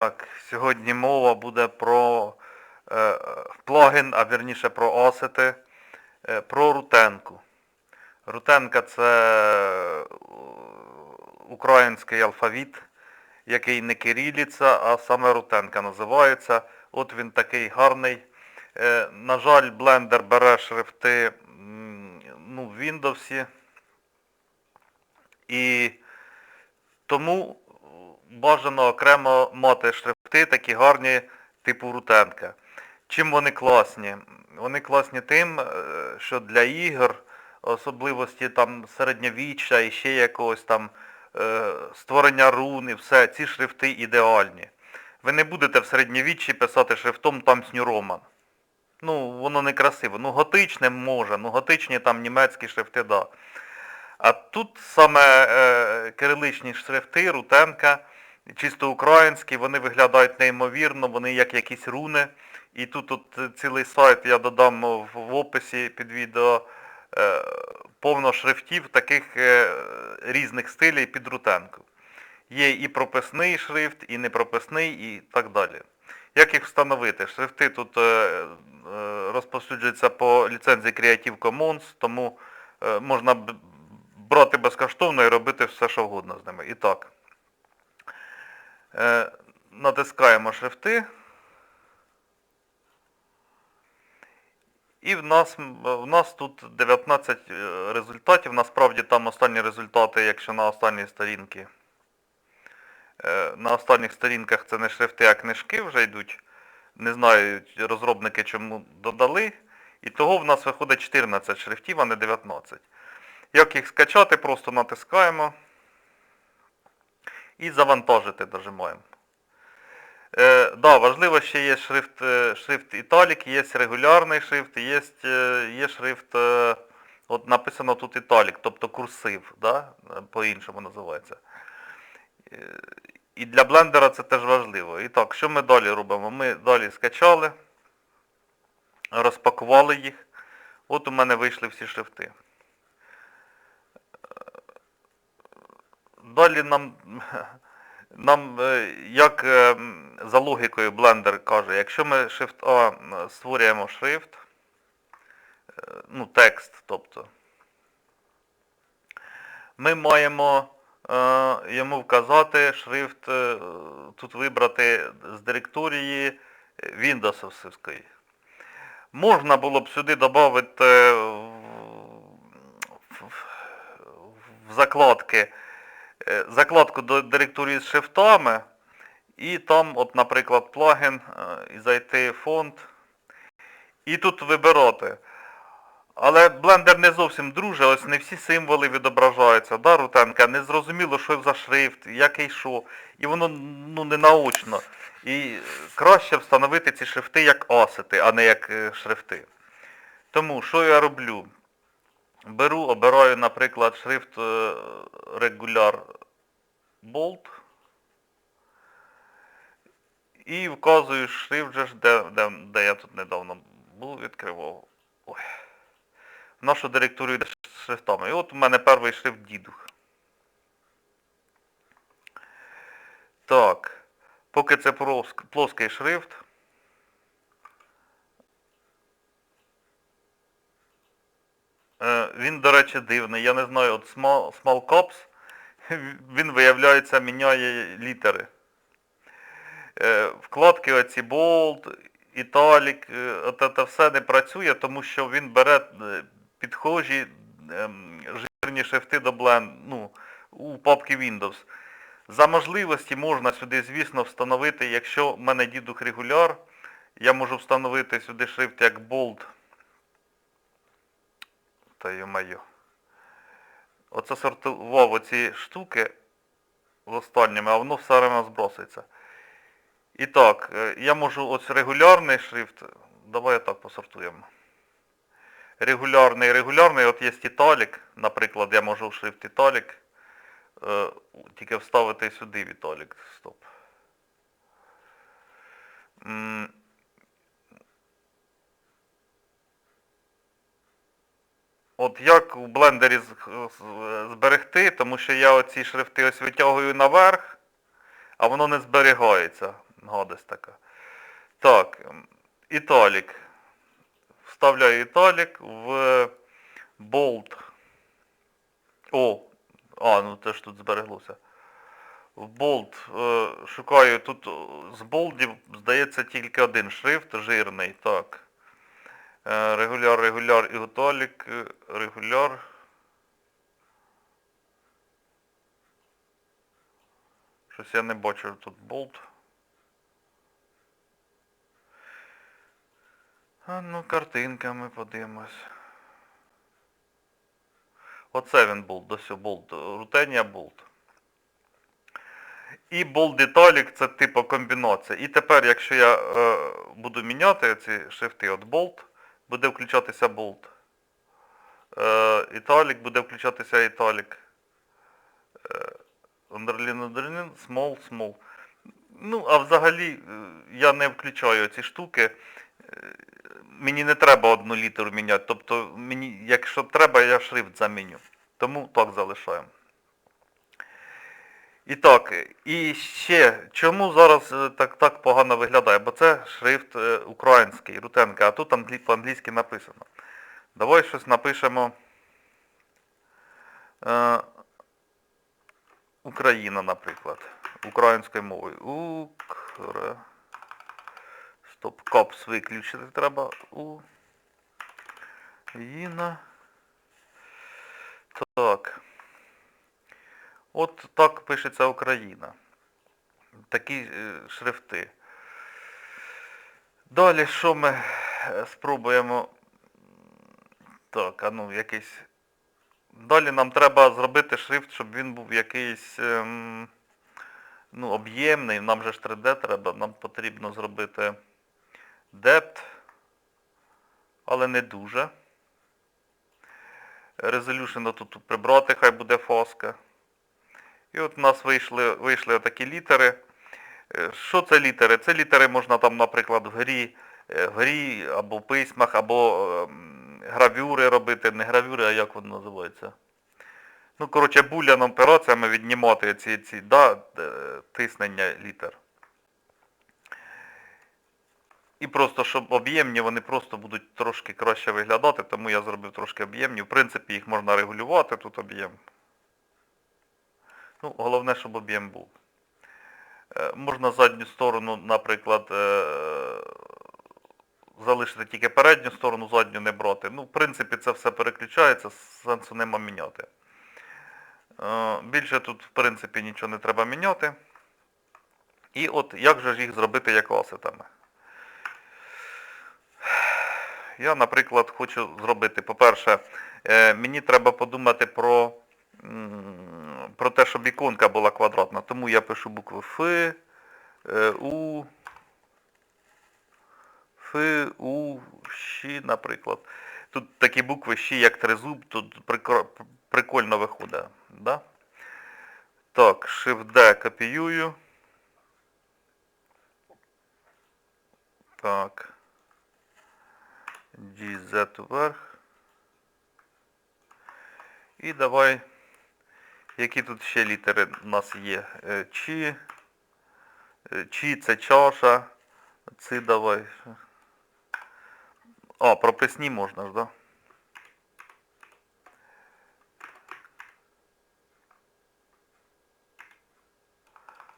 Так, сьогодні мова буде про е, плагін, а вірніше про асети, е, про рутенку. Рутенка це е, український алфавіт, який не кириліця, а саме рутенка називається. От він такий гарний. Е, на жаль, Blender бере шрифти ну, в Windows. І тому бажано окремо мати шрифти такі гарні, типу рутенка. Чим вони класні? Вони класні тим, е, що для ігор, особливості там середньовіччя і ще якогось там е, створення рун і все, ці шрифти ідеальні. Ви не будете в середньовіччі писати шрифтом New Roman. Ну, воно не красиво. Ну, готичне може, ну готичні там німецькі шрифти, да. А тут саме е, кириличні шрифти, рутенка, чисто українські, вони виглядають неймовірно, вони як якісь руни. І тут от цілий сайт я додам в, описі під відео е, повно шрифтів таких е, різних стилів під рутенку. Є і прописний шрифт, і непрописний, і так далі. Як їх встановити? Шрифти тут е, розповсюджуються по ліцензії Creative Commons, тому можна брати безкоштовно і робити все, що вгодно з ними. І так, натискаємо шрифти. І в нас, в нас тут 19 е, результатів. Насправді там останні результати, якщо на останній сторінці. Е, На останніх сторінках це не шрифти, а книжки вже йдуть. Не знаю, розробники чому додали. І того в нас виходить 14 шрифтів, а не 19. Як їх скачати, просто натискаємо і завантажити нажимаємо. Е, да, важливо ще є шрифт, е, шрифт італік, є регулярний шрифт, є, е, є шрифт, е, от написано тут італік, тобто курсив, да? по-іншому називається. І для блендера це теж важливо. І так, що ми далі робимо? Ми далі скачали, розпакували їх. От у мене вийшли всі шрифти. Далі нам, нам е, як е, за логікою Blender каже, якщо ми Shift A створюємо шрифт, е, ну текст, тобто, ми маємо йому вказати шрифт, тут вибрати з директорії Windowsовської. Можна було б сюди додати в, закладки закладку до директорії з шрифтами і там, от, наприклад, плагін, е, і зайти фонд, і тут вибирати. Але блендер не зовсім друже, ось не всі символи відображаються, да, Рутенка, не зрозуміло, що за шрифт, який що, і воно ну, не наочно. І краще встановити ці шрифти як асети, а не як е, шрифти. Тому що я роблю? Беру, обираю, наприклад, шрифт Regular Bold і вказую шрифт, де, де, де я тут недавно був, відкривав. Ой. В нашу директорію з шрифтами. І от у мене перший шрифт дідух. Так. Поки це плоский шрифт. Він, до речі, дивний. Я не знаю, от Small, small Caps, він, виявляється, міняє літери. Е, Вкладки оці Bold, Italic, е, от це все не працює, тому що він бере е, підхожі ем, жирні шрифти до Blend, ну, у папки Windows. За можливості можна сюди, звісно, встановити, якщо в мене дідух регуляр, я можу встановити сюди шрифт як Bold. Та ё-моё. Оце сортував оці штуки в останньому, а воно все время зброситься. І так, е, я можу ось регулярний шрифт, давай так посортуємо. Регулярний, регулярний, от є італік, наприклад, я можу шрифт італік, е, тільки вставити сюди в італік, стоп. От як у блендері зберегти, тому що я оці шрифти ось витягую наверх, а воно не зберігається. Гадость така. Так, італік. Вставляю італік в болт. О, а, ну теж тут збереглося. В болт е, шукаю тут з болдів, здається, тільки один шрифт жирний. Так. Е, регуляр, регуляр і готолік, е, регуляр. Щось я не бачу тут болт. А ну, картинками подивимось. Оце він болт, досі болт. Рутенія болт. І болт деталік це типу комбінація. І тепер, якщо я е, буду міняти ці шрифти, от болт, буде включатися болт. Е, італік буде включатися італік. Underline, underline, small, small. Ну, а взагалі е, я не включаю ці штуки. Е, Мені не треба одну літеру міняти. Тобто, мені, якщо треба, я шрифт заміню. Тому так залишаємо. І так, і ще, чому зараз е, так, так погано виглядає? Бо це шрифт е, український, рутенка, а тут по-англійськи написано. Давай щось напишемо. Е, Україна, наприклад. Українською мовою. Укра... Стоп, капс виключити треба. Україна. Так. От так пишеться Україна. Такі е, шрифти. Далі що ми е, спробуємо. Так, а ну якийсь. Далі нам треба зробити шрифт, щоб він був якийсь ем, ну, об'ємний. Нам же ж 3D треба, нам потрібно зробити depth, але не дуже. Resolution тут прибрати, хай буде фоска. І от у нас вийшли, вийшли отакі літери. Е, Що це літери? Це літери можна там, наприклад, в грі, е, в грі або в письмах, або ем, гравюри робити, не гравюри, а як воно називається. Ну, коротше, булян операціями віднімати ці, ці да, е, тиснення літер. І просто, щоб об'ємні, вони просто будуть трошки краще виглядати, тому я зробив трошки об'ємні. В принципі, їх можна регулювати, тут об'єм. Ну, головне, щоб об'єм був. Е, Можна задню сторону, наприклад, е, залишити тільки передню сторону, задню не брати. Ну, в принципі, це все переключається, сенсу нема міняти. Е, Більше тут, в принципі, нічого не треба міняти. І от як же їх зробити як асетами? Я, наприклад, хочу зробити, по-перше, мені треба подумати про, про те, щоб іконка була квадратна. Тому я пишу букви Ф, е, У, Ф, У, Щ, наприклад. Тут такі букви Щ, як тризуб, тут прикольно виходить. Да? Так, Shift-D копіюю. Так. DZ вверх. І давай, які тут ще літери у нас є? Е, Чи, е, Чи це чаша. Ци давай. А, прописні можна ж, да?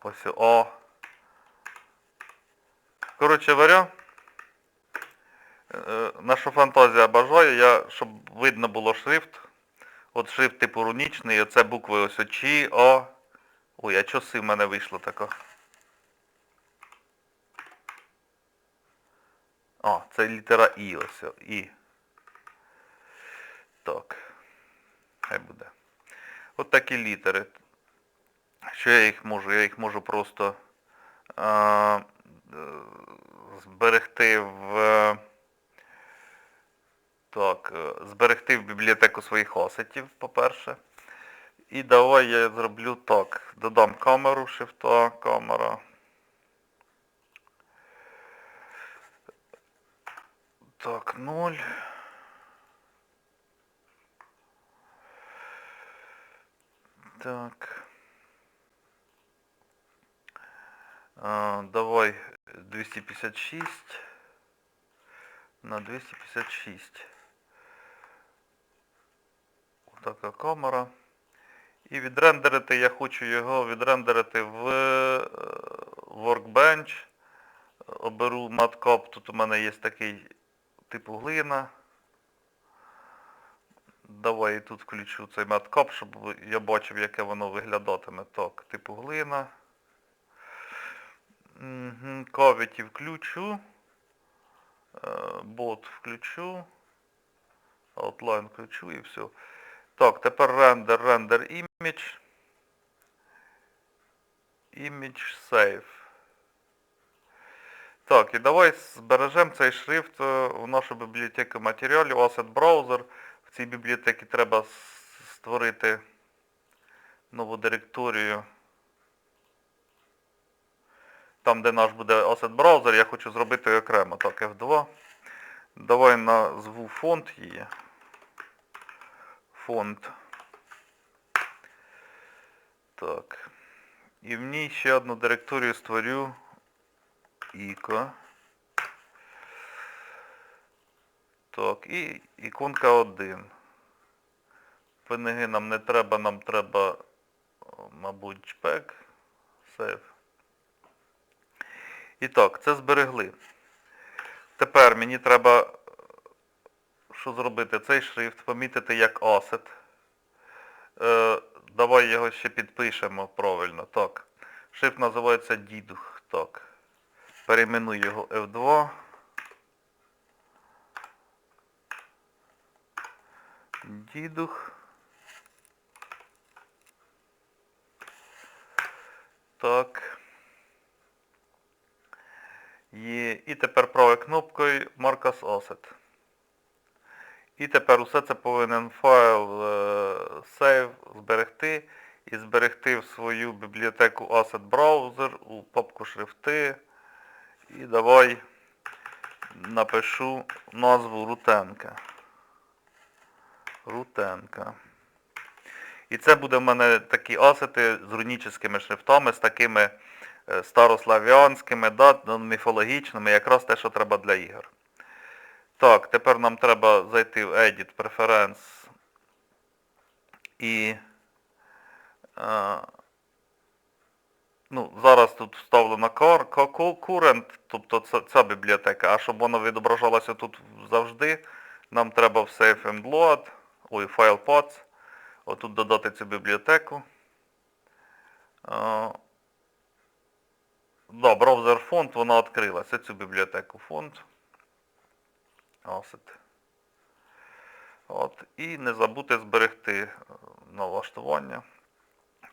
Ось О. Коротше говоря, е, наша фантазія бажає, я, щоб видно було шрифт. От шрифт типу рунічний, оце букви ось очі, О. Ой, а чо си в мене вийшло така? А, це літера І ось. І. Так. Хай буде. От такі літери. Що я їх можу? Я їх можу просто е, зберегти в. Так, е, зберегти в бібліотеку своїх осетів, по-перше. І давай я зроблю так. Додам камеру, шифта, камера. Так, 0. Так. А, давай 256 на 256. Така камера. І відрендерити я хочу його відрендерити в е, Workbench. Оберу маткоп. Тут у мене є такий типу глина. Давай я тут включу цей маткоп, щоб я бачив, яке воно виглядатиме. Так, типу глина. Кавіті включу. Е, Бот включу. Outline включу і все. Так, тепер рендер, рендер image. Image save. Так, і давай збережемо цей шрифт е, в нашу бібліотеку матеріалів, Asset Browser. В цій бібліотеці треба створити нову директорію. Там, де наш буде Asset Browser, я хочу зробити окремо. Так, F2. Давай назву фонд її. Фонд. Так. І в ній ще одну директорію створю. Іко. Так, і іконка 1. PNG нам не треба, нам треба, мабуть, чпек. Сейв. І так, це зберегли. Тепер мені треба що зробити? Цей шрифт помітити як asset. Е, давай його ще підпишемо правильно. Так. Шрифт називається дідух. Так. Перейменуй його F2. Дідух. Так. Є. І тепер правою кнопкою Marcus Asset. І тепер усе це повинен файл е, save зберегти і зберегти в свою бібліотеку Asset Browser у папку шрифти. І давай напишу назву Рутенка. Рутенка. І це буде в мене такі асети з рунічними шрифтами, з такими е, старослав'янськими, да, міфологічними, якраз те, що треба для ігор. Так, тепер нам треба зайти в Edit Preference і е, ну, зараз тут вставлено current, тобто ця, ця бібліотека, а щоб воно відображалося тут завжди, нам треба в Save and Load, ой, File Paths, отут додати цю бібліотеку. Е, да, браузер фонд, вона відкрилася, цю бібліотеку фонд. Asset. От, і не забути зберегти е, налаштування.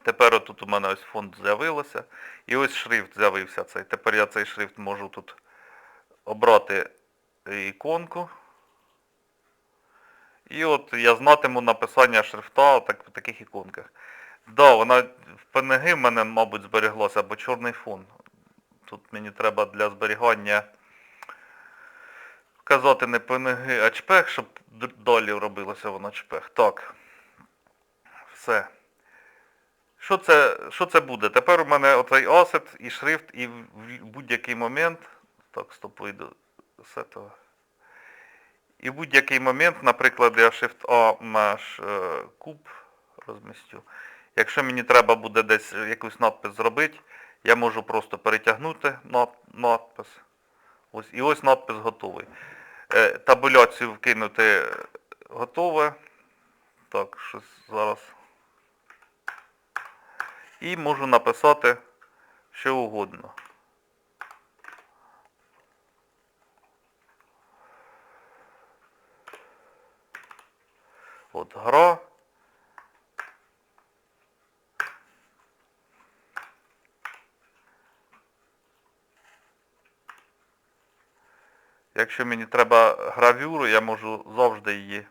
Тепер отут у мене ось фонд з'явилося. І ось шрифт з'явився цей. Тепер я цей шрифт можу тут обрати іконку. І от я знатиму написання шрифта так, в таких іконках. Да, вона в PNG в мене, мабуть, збереглося, або чорний фон. Тут мені треба для зберігання вказати не PNG, а чпех, щоб далі робилося воно чпех. Так. Все. Що це, що це буде? Тепер у мене оцей асет і шрифт, і в будь-який момент. Так, стоп, вийду з этого. І в будь-який момент, наприклад, я Shift A меж е, куб розмістю. Якщо мені треба буде десь якийсь надпис зробити, я можу просто перетягнути надпис. Ось, і ось надпис готовий. Е, табуляцію вкинути е, готове. Так, щось зараз. І можу написати що угодно. От гра. Якщо мені треба гравюру, я можу завжди її.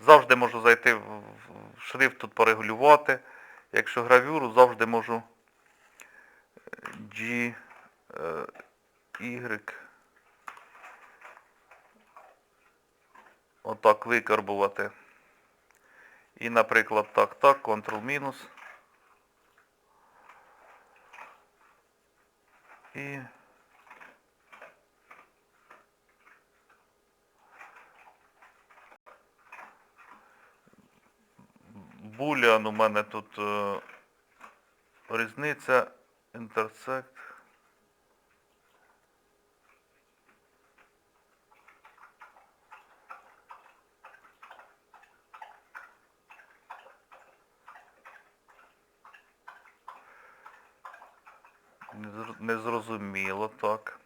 Завжди можу зайти в шрифт тут порегулювати. Якщо гравюру, завжди можу е, G, е, Y. Отак викарбувати. І, наприклад, так, так, Ctrl мінус. Boolean у мене тут е, різниця intersect. Незрозуміло, так.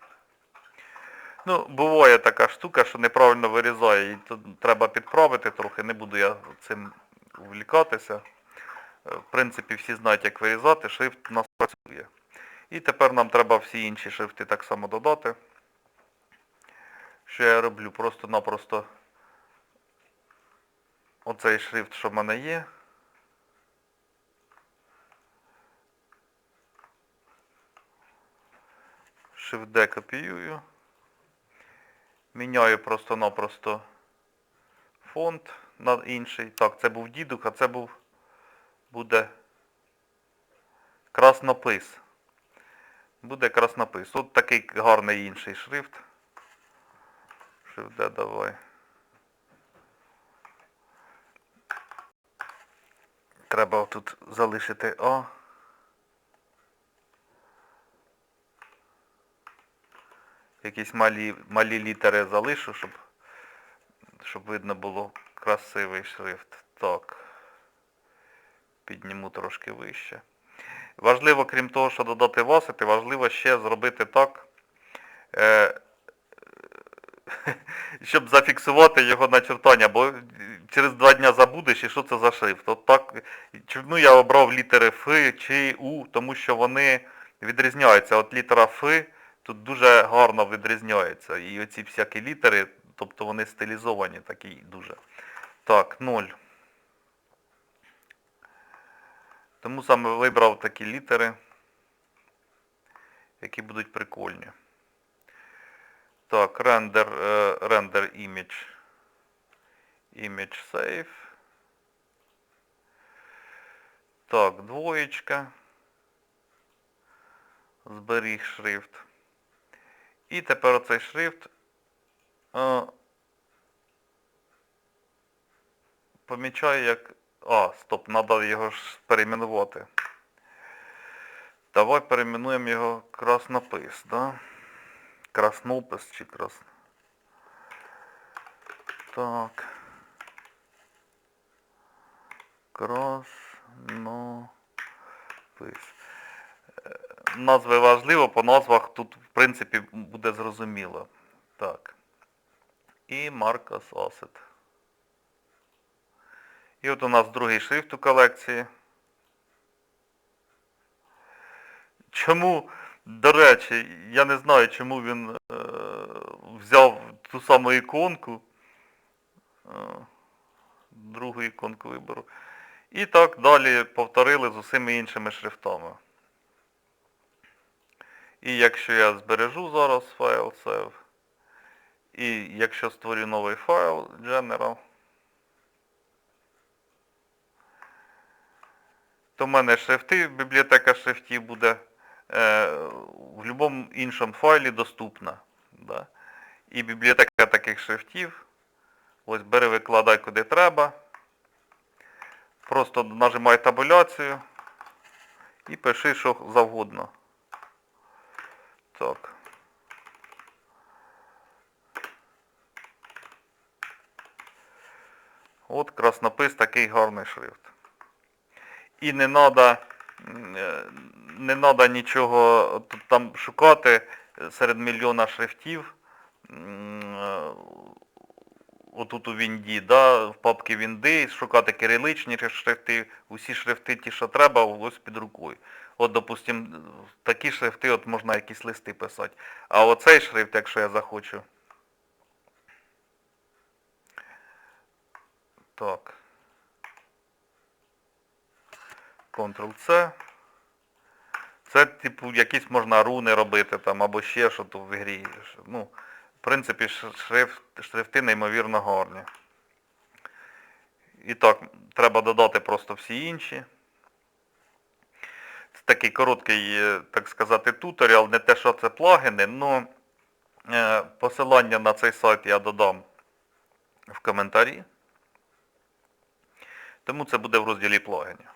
Ну, буває така штука, що неправильно вирізає, і тут треба підправити трохи, не буду я цим увлікатися. Е, В принципі, всі знають, як вирізати, шрифт у нас працює. І тепер нам треба всі інші шрифти так само додати. Що я роблю? Просто-напросто оцей шрифт, що в мене є. Shift-D копіюю. Міняю просто-напросто фонд на інший. Так, це був дідух, а це був буде краснопис. Буде краснопис. Тут такий гарний інший шрифт. Shift-D давай. Треба тут залишити А. Якісь малі, малі літери залишу, щоб, щоб видно було красивий шрифт. Так. Підніму трошки вище. Важливо, крім того, що додати васити, важливо ще зробити так, е, щоб зафіксувати його начертання, бо через два дня забудеш, і що це за шрифт. От так, чому я обрав літери Ф чи У, тому що вони відрізняються. От літера Ф тут дуже гарно відрізняється. І оці всякі літери, тобто вони стилізовані такі дуже. Так, 0. Тому саме вибрав такі літери, які будуть прикольні. Так, е, рендер image. Image save. Так, двоєчка. Зберіг шрифт. І тепер оцей шрифт е, помічаю як... А, стоп, треба його ж перейменувати. Давай перейменуємо його краснопис, да? Краснопис чи крас... Так. Краснопис. Е, Назви важливо, по назвах тут, в принципі, буде зрозуміло. Так. І Marcos Asset. І от у нас другий шрифт у колекції. Чому, до речі, я не знаю, чому він е, взяв ту саму іконку. Е, другу іконку виберу. І так далі повторили з усіма іншими шрифтами. І якщо я збережу зараз файл save, і якщо створю новий файл General, то в мене шрифти, бібліотека шрифтів буде е, в будь-якому іншому файлі доступна. Да? І бібліотека таких шрифтів, ось бери, викладай куди треба. Просто нажимай табуляцію і пиши, що завгодно. Так. От краснопис такий гарний шрифт. І не треба не надо нічого там шукати серед мільйона шрифтів. Е, Отут у Вінді, да, в папці Вінди, шукати кириличні шрифти, усі шрифти ті, що треба, ось під рукою. От, допустим, такі шрифти, от можна якісь листи писати. А оцей шрифт, якщо я захочу. Так. Ctrl-C. Це, типу, якісь можна руни робити там, або ще що то в грі. Ну, в принципі, шрифт, шрифти неймовірно гарні. І так, треба додати просто всі інші. Це такий короткий, е, так сказати, туторіал, не те, що це плагіни, але посилання на цей сайт я додам в коментарі. Тому це буде в розділі плагінів.